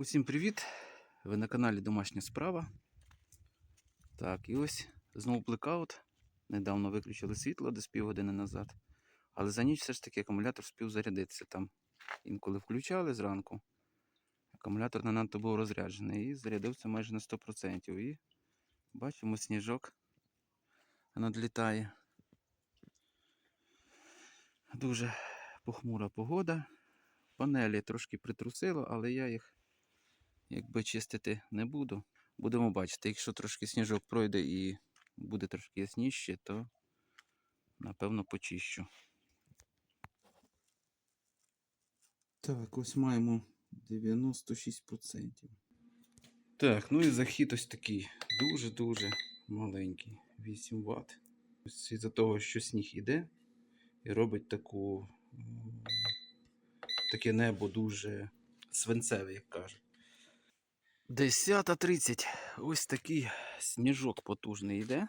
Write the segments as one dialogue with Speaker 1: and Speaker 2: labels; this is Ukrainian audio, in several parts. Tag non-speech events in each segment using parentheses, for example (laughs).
Speaker 1: Усім привіт! Ви на каналі Домашня Справа. Так, і ось знову блекаут. Недавно виключили світло десь півгодини назад. Але за ніч все ж таки акумулятор спів зарядитися там. Інколи включали зранку. Акумулятор не надто був розряджений і зарядився майже на 100%. І бачимо, сніжок надлітає. Дуже похмура погода. Панелі трошки притрусило, але я їх якби чистити не буду. Будемо бачити, якщо трошки сніжок пройде і буде трошки ясніше, то напевно почищу. Так, ось маємо 96%. Так, ну і захід ось такий дуже-дуже маленький. 8 Вт. Ось із-за того, що сніг іде і робить таку, таке небо дуже свинцеве, як кажуть. 10.30. Ось такий сніжок потужний йде.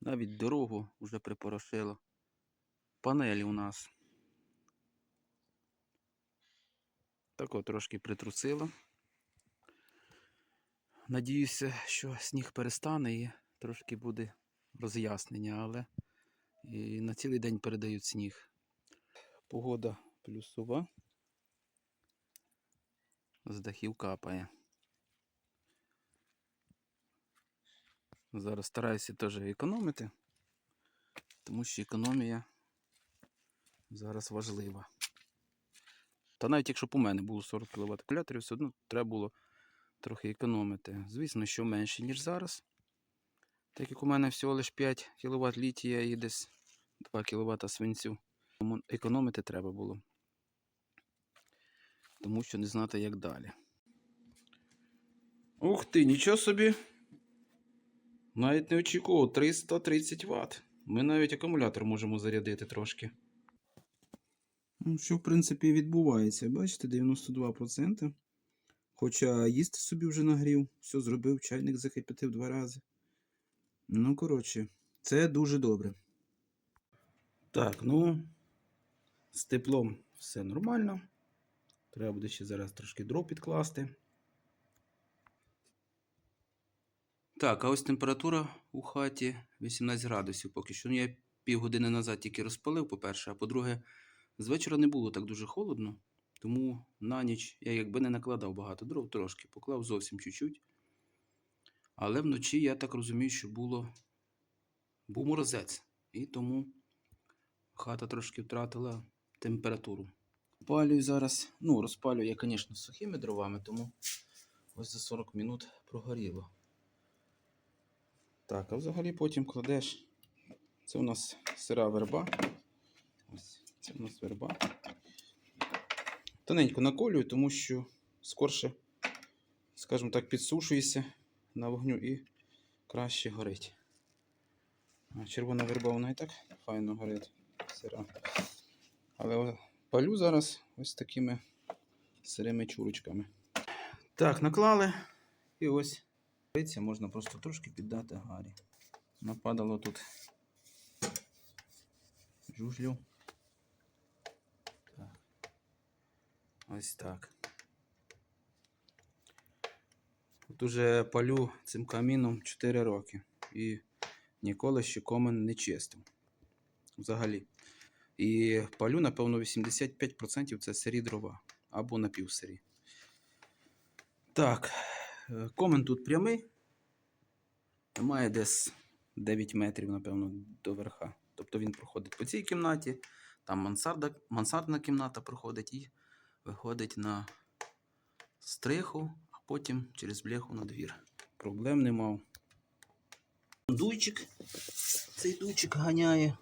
Speaker 1: Навіть дорогу вже припорошило. Панелі у нас. Тако трошки притрусило. Надіюся, що сніг перестане і трошки буде роз'яснення, але і на цілий день передають сніг. Погода плюсова. З дахів капає. Зараз стараюся теж економити, тому що економія зараз важлива. Та навіть якщо б у мене було 40 кВт акумуляторів, все одно треба було трохи економити. Звісно, що менше, ніж зараз. Так як у мене всього лише 5 кВт літія і десь 2 кВт свинцю. Тому економити треба було. Тому що не знати, як далі. Ух ти, нічого собі! Навіть не очікував 330 Вт. Ми навіть акумулятор можемо зарядити трошки. Ну, Що, в принципі, відбувається. Бачите, 92%. Хоча їсти собі вже нагрів, все зробив, чайник закипятив два рази. Ну, коротше, це дуже добре. Так, ну, з теплом все нормально. Треба буде ще зараз трошки дров підкласти. Так, а ось температура у хаті 18 градусів поки що. Ну, я півгодини назад тільки розпалив, по-перше, а по-друге, з вечора не було так дуже холодно, тому на ніч я якби не накладав багато дров, трошки, поклав зовсім чуть-чуть. Але вночі я так розумію, що було був морозець, і тому хата трошки втратила температуру. Палюю зараз, ну, розпалюю я, звісно, сухими дровами, тому ось за 40 минут прогоріло. Так, а взагалі потім кладеш. Це у нас сира верба. Ось це у нас верба. Тоненько наколюю, тому що скорше, скажімо так, підсушується на вогню і краще горить. Червона верба вона і так файно горить. Сира. Але палю зараз ось такими сирими чурочками. Так, наклали. І ось можна просто трошки піддати гарі. Нападало тут жужлю. Так. Ось так. Тут уже палю цим каміном 4 роки. І ніколи ще комен не чистив. Взагалі. І палю, напевно, 85% це сирі дрова або напівсирі. Так. Е, Комен тут прямий. Має десь 9 метрів, напевно, до верха. Тобто він проходить по цій кімнаті, там мансарда, мансардна кімната проходить і виходить на стриху, а потім через бляху на двір. Проблем не мав. Дуйчик. Цей дуйчик ганяє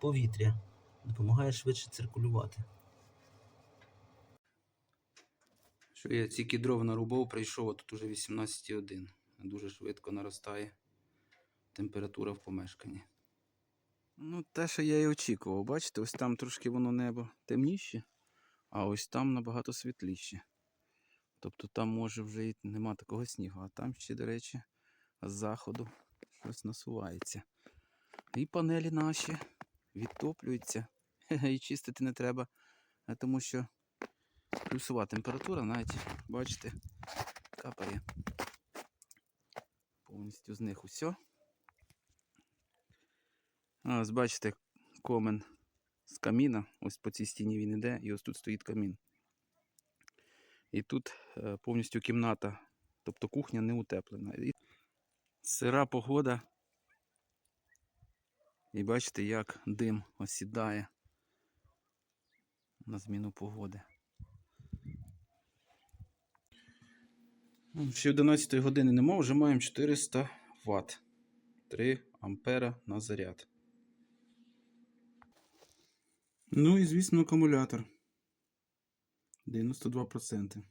Speaker 1: повітря, допомагає швидше циркулювати. Що я тільки дров нарубав, прийшов, а тут уже 18,1. Дуже швидко наростає температура в помешканні. Ну, те, що я і очікував. Бачите, ось там трошки воно небо темніше, а ось там набагато світліше. Тобто там може вже і нема такого снігу, а там ще, до речі, з заходу щось насувається. І панелі наші відтоплюються. (laughs) І чистити не треба, тому що плюсова температура, навіть, бачите, капає. Повністю з них усе. Ось бачите, комен з каміна. Ось по цій стіні він іде, і ось тут стоїть камін. І тут е, повністю кімната, тобто кухня не утеплена. Сира погода. І бачите, як дим осідає на зміну погоди. Ще 11 години нема, вже маємо 400 Вт. 3 ампера на заряд. Ну і, звісно, акумулятор. 92%.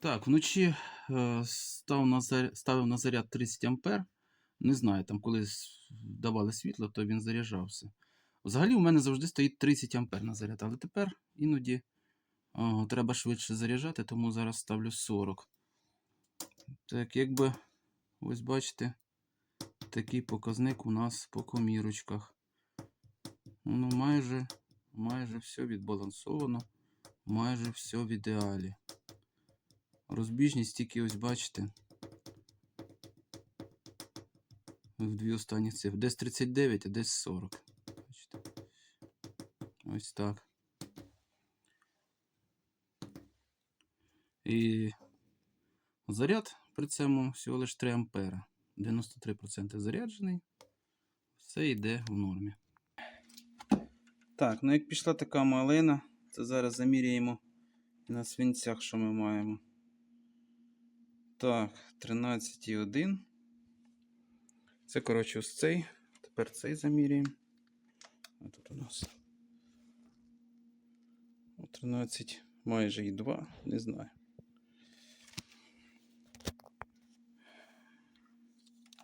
Speaker 1: Так, вночі е, став на заряд, ставив на заряд 30 ампер. Не знаю, там коли давали світло, то він заряджався. Взагалі у мене завжди стоїть 30 ампер на заряд, але тепер іноді о, треба швидше заряджати, тому зараз ставлю 40. Так, якби, ось бачите, такий показник у нас по комірочках. Ну, майже, майже все відбалансовано, майже все в ідеалі. Розбіжність тільки ось бачите. В дві останні цифри. Десь 39, а десь 40. Бачите. Ось так. І заряд при цьому всього лише 3 ампера. 93% заряджений. Все йде в нормі. Так, ну як пішла така малина, це зараз заміряємо на свинцях, що ми маємо. Так, 13,1. Це, коротше, ось цей. Тепер цей заміряємо. А тут у нас. 13, майже і 2, не знаю.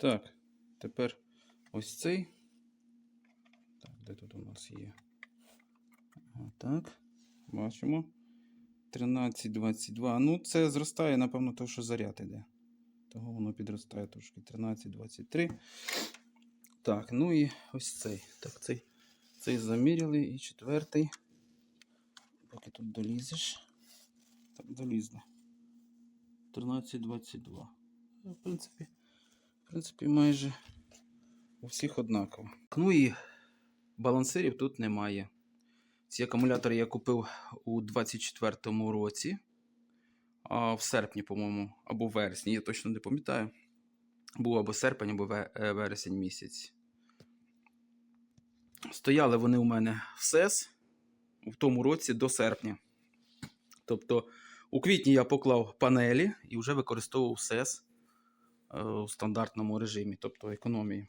Speaker 1: Так, тепер ось цей. Так, де тут у нас є? Отак. Бачимо. 13, 22. Ну, це зростає, напевно, тому що заряд іде. Того воно підростає трошки. 13, 23. Так, ну і ось цей. Так, цей, цей заміряли. І четвертий. Поки тут долізеш. Так, долізли. 13, 22. Ну, В принципі, принципі, майже у всіх однаково. Ну і балансирів тут немає. Ці акумулятори я купив у 24-му році. А в серпні, по-моєму, або вересні, я точно не пам'ятаю. Був або серпень, або е, вересень місяць. Стояли вони у мене в СЕС в тому році до серпня. Тобто у квітні я поклав панелі і вже використовував СЕС у стандартному режимі, тобто економії.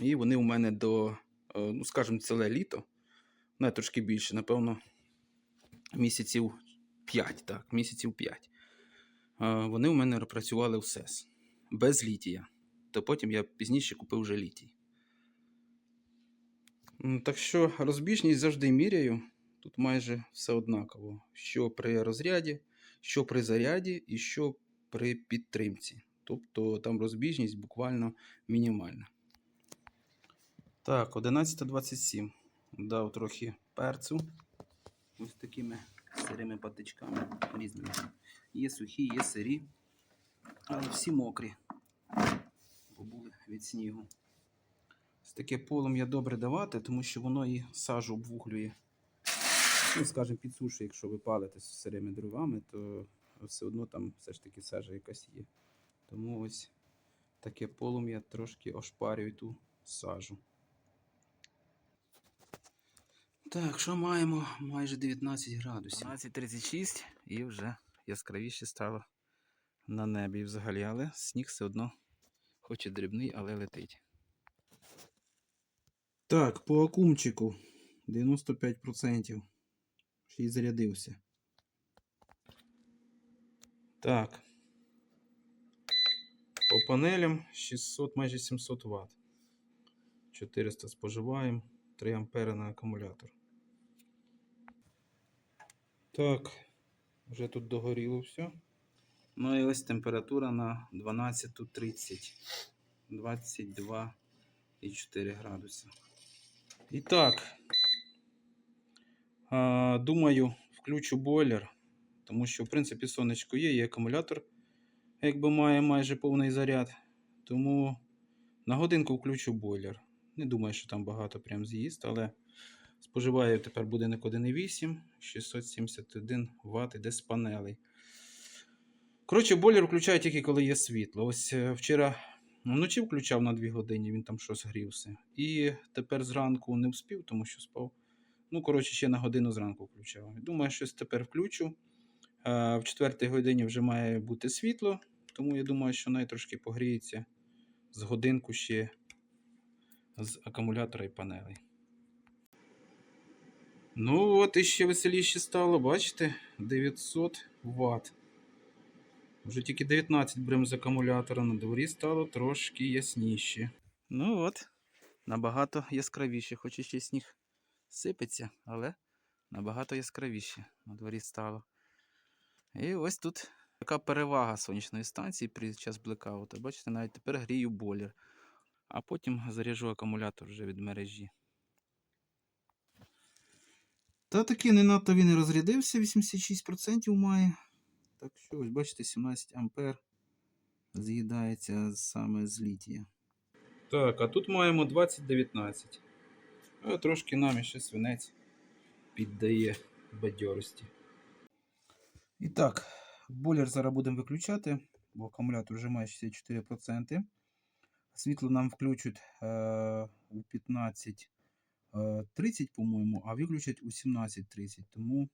Speaker 1: І вони у мене до, е, ну, скажімо, ціле літо, не трошки більше, напевно, місяців 5, так, місяців 5. Е, Вони у мене працювали в СЕС без літія. То потім я пізніше купив вже літій. Так що розбіжність завжди міряю. Тут майже все однаково. Що при розряді, що при заряді і що при підтримці. Тобто там розбіжність буквально мінімальна. Так, 11.27. Дав трохи перцю. Ось такими сирими патичками різними. Є сухі, є сирі, але всі мокрі, бо були від снігу. Ось таке полум'я добре давати, тому що воно і сажу обвуглює. Ну, скажімо, підсушує, якщо ви палите з сирими дровами, то все одно там все ж таки сажа якась є. Тому ось таке полум'я трошки ошпарює ту сажу. Так, що маємо? Майже 19 градусів. 12.36 і вже яскравіше стало на небі взагалі, але сніг все одно, хоч і дрібний, але летить. Так, по акумчику 95%. Ще й зарядився. Так. По панелям 600, майже 700 Вт. 400 споживаємо, 3 ампери на акумулятор. Так, вже тут догоріло все. Ну і ось температура на 12.30. 22,4 градуси. І так, думаю, включу бойлер. тому що, в принципі, сонечко є, і акумулятор якби має майже повний заряд. Тому на годинку включу бойлер. Не думаю, що там багато прям з'їсть, але споживаю тепер будинок 1,8, 671 Вт, іде з панелей. Коротше, бойлер включаю тільки коли є світло. Ось е, вчора вночі включав на 2 години, він там щось грівся. І тепер зранку не вспів, тому що спав. Ну, коротше, ще на годину зранку включав. Думаю, щось тепер включу. А, в четвертій годині вже має бути світло, тому я думаю, що най трошки погріється з годинку ще з акумулятора і панелей. Ну, от і ще веселіше стало, бачите, 900 Вт. Вже тільки 19 беремо з акумулятора, на дворі стало трошки ясніше. Ну от, набагато яскравіше, хоч і ще сніг сипеться, але набагато яскравіше на дворі стало. І ось тут така перевага сонячної станції під час блекауту. Бачите, навіть тепер грію бойлер, а потім заряджу акумулятор вже від мережі. Та таки не надто він і розрядився, 86% має. Так що, ось бачите, 17 ампер з'їдається саме з літія. Так, а тут маємо 2019. А трошки нам ще свинець піддає бадьорості. І так, бойлер зараз будемо виключати, бо акумулятор вже має 64%. Світло нам включать е, у 15. 30, по-моєму, а виключать у 17.30. Тому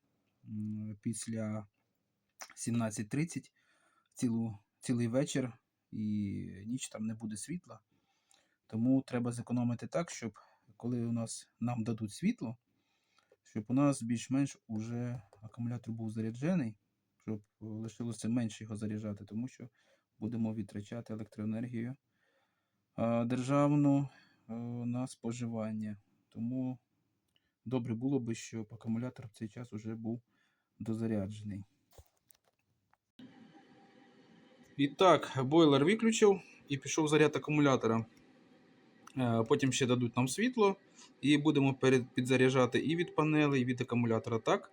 Speaker 1: після 17.30 цілу, цілий вечір і ніч там не буде світла. Тому треба зекономити так, щоб коли у нас нам дадуть світло, щоб у нас більш-менш уже акумулятор був заряджений, щоб лишилося менше його заряджати, тому що будемо відтрачати електроенергію державну на споживання. Тому добре було би, щоб акумулятор в цей час вже був дозаряджений. І так, бойлер виключив і пішов заряд акумулятора. Е, Потім ще дадуть нам світло, і будемо підзаряджати і від панелей, і від акумулятора так,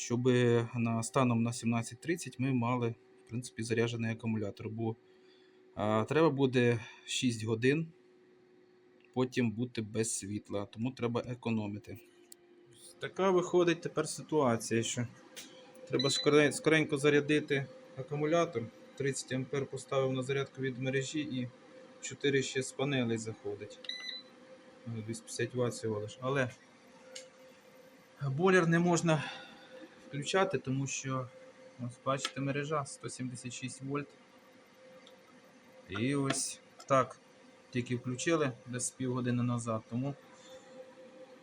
Speaker 1: щоб на станом на 17.30 ми мали в принципі, заряджений акумулятор. Бо а, треба буде 6 годин потім бути без світла, тому треба економити. Така виходить тепер ситуація, що треба скоренько зарядити акумулятор. 30 А поставив на зарядку від мережі і 4 ще з панелей заходить. Ну, 250 Вт всього лиш. Але бойлер не можна включати, тому що ось бачите мережа 176 вольт. І ось так тільки включили десь півгодини назад, тому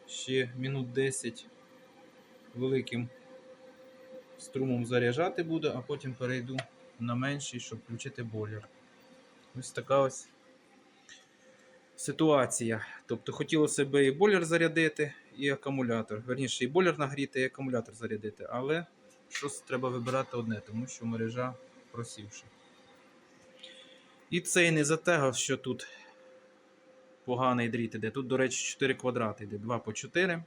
Speaker 1: ще минут 10 великим струмом заряджати буду, а потім перейду на менший, щоб включити бойлер. Ось така ось ситуація. Тобто хотілося б і бойлер зарядити, і акумулятор. Верніше, і бойлер нагріти, і акумулятор зарядити. Але щось треба вибирати одне, тому що мережа просівша. І цей не затегав, що тут поганий дріт іде. Тут, до речі, 4 квадрати йде, 2 по 4.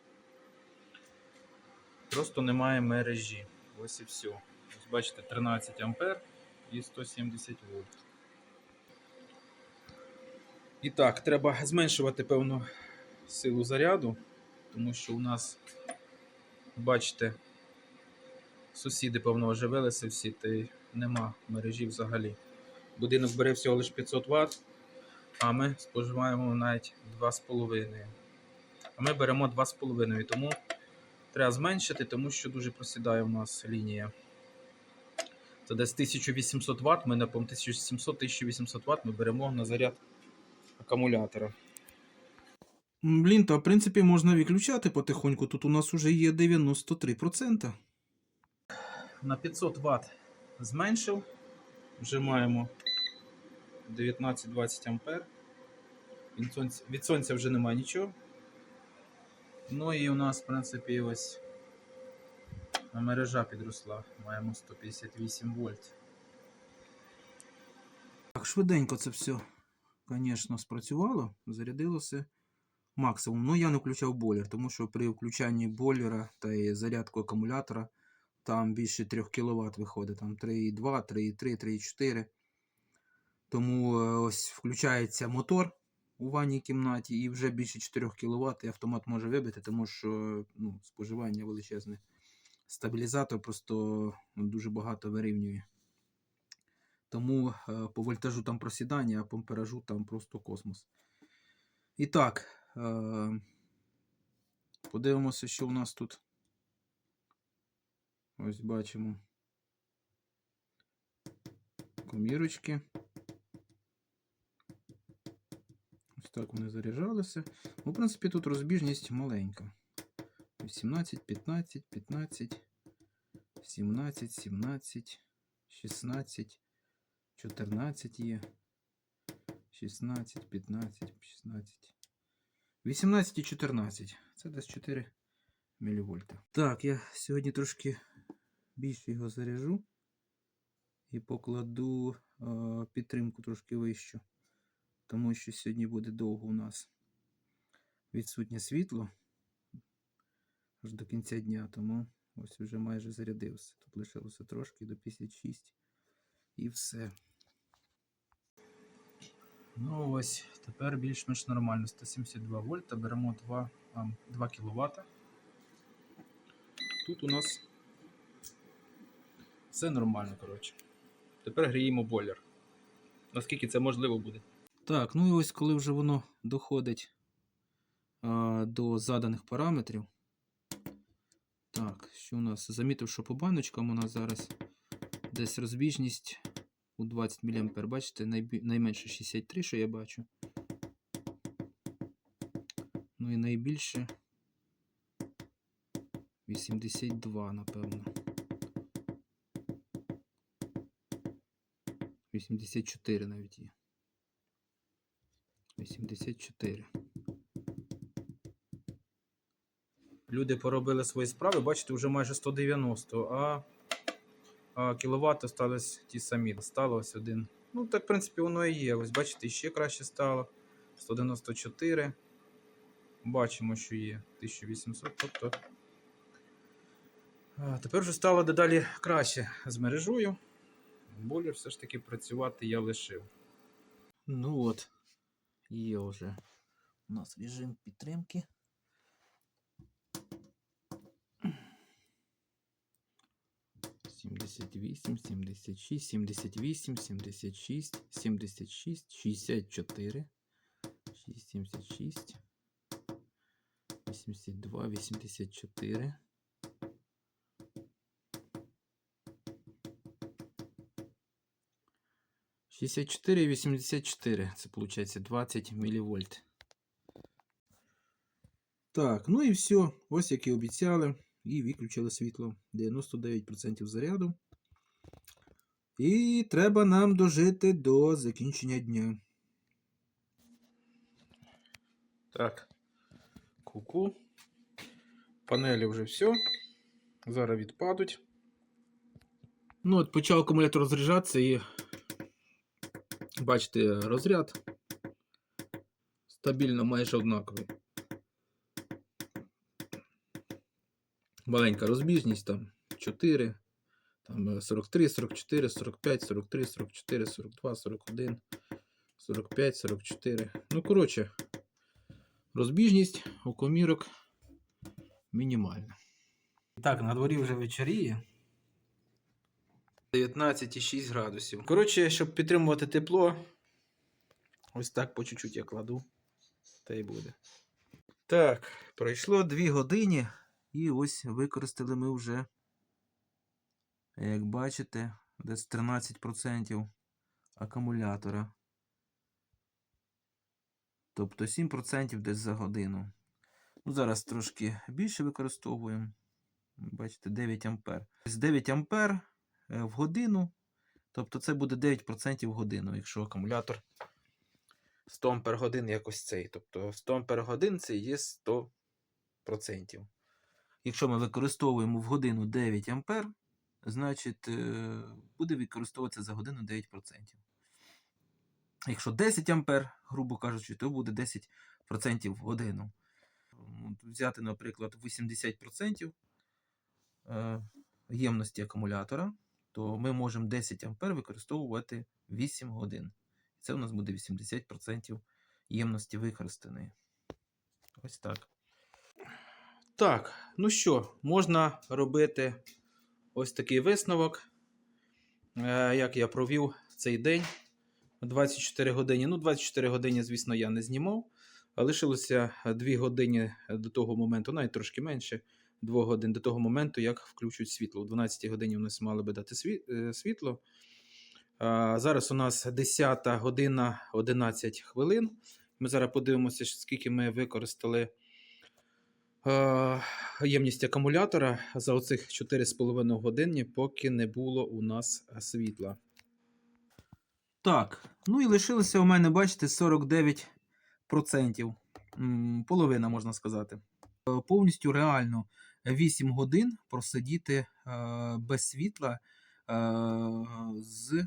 Speaker 1: Просто немає мережі. Ось і все. Ось бачите, 13 ампер і 170 вольт. І так, треба зменшувати певну силу заряду, тому що у нас, бачите, сусіди, певно, оживилися всі, та й нема мережі взагалі. Будинок бере всього лише 500 Вт, а ми споживаємо навіть 2,5. А ми беремо 2,5, тому треба зменшити, тому що дуже просідає у нас лінія. Це десь 1800 Вт, ми на 1700-1800 Вт ми беремо на заряд акумулятора. Блін, то в принципі можна виключати потихоньку. Тут у нас вже є 93%. На 500 Вт зменшив. Вже маємо 19-20 ампер. Від сонця, від сонця вже немає нічого. Ну і у нас, в принципі, ось мережа підросла. Маємо 158 вольт. Так, швиденько це все, звісно, спрацювало. Зарядилося максимум. Ну, я не включав бойлер, тому що при включанні бойлера та і зарядку акумулятора там більше 3 кВт виходить, там 3,2, 3,3, 3,4. Тому е, ось включається мотор у ванній кімнаті і вже більше 4 кВт і автомат може вибити, тому що ну, споживання величезне. Стабілізатор просто ну, дуже багато вирівнює. Тому е, по вольтажу там просідання, а по амперажу там просто космос. І так, е, подивимося, що у нас тут. Ось бачимо комірочки. Ось так вони заряджалися. Ну, в принципі, тут розбіжність маленька. 18, 15, 15, 17, 17, 16, 14 є. 16, 15, 16. 18 і 14. Це десь 4 мВ. Так, я сьогодні трошки більше його заряжу і покладу е, підтримку трошки вищу, тому що сьогодні буде довго у нас відсутнє світло аж до кінця дня, тому ось вже майже зарядився. Тут лишилося трошки до 56 і все. Ну ось, тепер більш-менш нормально. 172 вольта, беремо 2, 2 кВт. Тут у нас все нормально, коротше. Тепер гріємо бойлер. Наскільки це можливо буде. Так, ну і ось коли вже воно доходить а, до заданих параметрів. Так, що у нас? Замітив, що по баночкам у нас зараз десь розбіжність у 20 мА. Бачите, найменше 63, що я бачу. Ну і найбільше 82, напевно. 84 навіть є. 84. Люди поробили свої справи, бачите, вже майже 190, а, а кіловат остались ті самі. Стало ось один. Ну, так, в принципі, воно і є. Ось бачите, ще краще стало. 194. Бачимо, що є 1800. Тобто. Тепер вже стало дедалі краще з мережою. Бойлер все ж таки працювати я лишив. Ну от, є вже у нас режим підтримки. 78, 76, 78, 76, 76, 64, 76, 82, 84. 64 і 84. Це виходить 20 мВ. Так, ну і все. Ось як і обіцяли. І виключили світло. 99% заряду. І треба нам дожити до закінчення дня. Так. Ку-ку. Панелі вже все. Зараз відпадуть. Ну, от почав акумулятор розряджатися і. Бачите, розряд стабільно майже однаковий. Маленька розбіжність там 4, там 43, 44, 45, 43, 44, 42, 41, 45, 44. Ну, коротше, розбіжність у комірок мінімальна. Так, на дворі вже вечоріє. 19,6 градусів. Коротше, щоб підтримувати тепло, ось так по чуть-чуть я кладу. Та й буде. Так, пройшло 2 години. І ось використали ми вже, як бачите, десь 13% акумулятора. Тобто 7% десь за годину. Ну, Зараз трошки більше використовуємо. Бачите, 9 ампер. З 9 ампер в годину. Тобто це буде 9% в годину, якщо акумулятор 100 ампер годин якось цей. Тобто 100 ампер годин це є 100%. Якщо ми використовуємо в годину 9 ампер, значить е, буде використовуватися за годину 9%. Якщо 10 ампер, грубо кажучи, то буде 10% в годину. Взяти, наприклад, 80%
Speaker 2: ємності акумулятора, то ми можемо 10 А використовувати 8 годин. Це у нас буде 80% ємності використаної. Ось так.
Speaker 1: Так, ну що, можна робити ось такий висновок, е, як я провів цей день 24 години. Ну, 24 години, звісно, я не знімав. Лишилося 2 години до того моменту, навіть трошки менше 2 годин до того моменту, як включать світло. О 12 годині у нас мали би дати е, світло. Зараз у нас 10 година 11 хвилин. Ми зараз подивимося, скільки ми використали ємність акумулятора за оцих 4,5 години, поки не було у нас світла.
Speaker 2: Так, ну і лишилося у мене, бачите, 49%. Половина, можна сказати. Е, Повністю реально 8 годин просидіти е, без світла е, з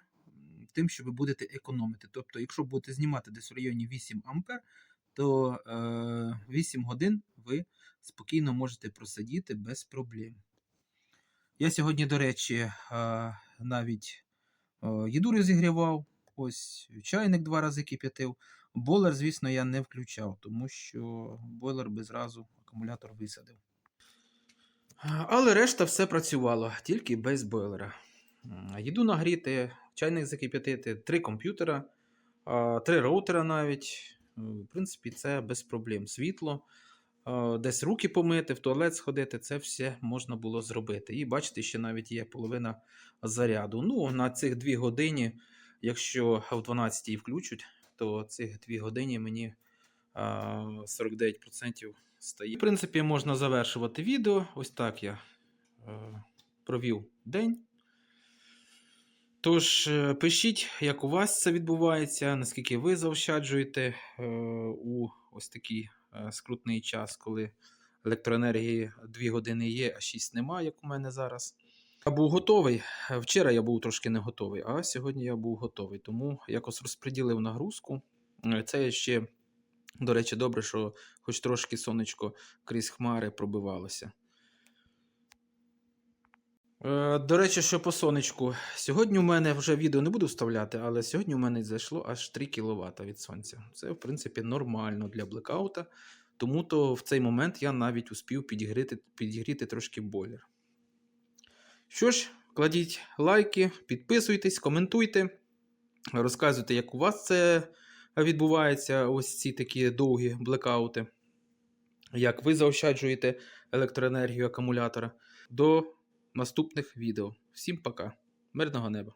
Speaker 2: тим, що ви будете економити. Тобто, якщо будете знімати десь в районі 8 ампер, то е, 8 годин ви спокійно можете просидіти без проблем. Я сьогодні, до речі, е, навіть е, їду розігрівав, ось чайник два рази кип'ятив. Бойлер, звісно, я не включав, тому що бойлер би зразу акумулятор висадив.
Speaker 1: Але решта все працювало, тільки без бойлера. Їду нагріти, чайник закип'ятити, три комп'ютера, три роутера навіть. Е, В принципі, це без проблем. Світло, е, десь руки помити, в туалет сходити, це все можна було зробити. І бачите, ще навіть є половина заряду. Ну, на цих дві години, якщо в 12 включать, то цих дві години мені 49% стає. В принципі, можна завершувати відео. Ось так я е, провів день. Тож, е, пишіть, як у вас це відбувається, наскільки ви заощаджуєте е, у ось такий е, скрутний час, коли електроенергії 2 години є, а 6 немає, як у мене зараз. Я був готовий. Вчора я був трошки не готовий, а сьогодні я був готовий. Тому якось розподілив нагрузку. Це ще, до речі, добре, що хоч трошки сонечко крізь хмари пробивалося. Е, До речі, що по сонечку. Сьогодні у мене вже відео не буду вставляти, але сьогодні у мене зайшло аж 3 кВт від сонця. Це, в принципі, нормально для блекаута. Тому то в цей момент я навіть успів підігріти, підігріти трошки бойлер. Що ж, кладіть лайки, підписуйтесь, коментуйте, розказуйте, як у вас це відбувається, ось ці такі довгі блекаути. Як ви заощаджуєте електроенергію акумулятора. До наступних відео. Всім пока. Мирного неба!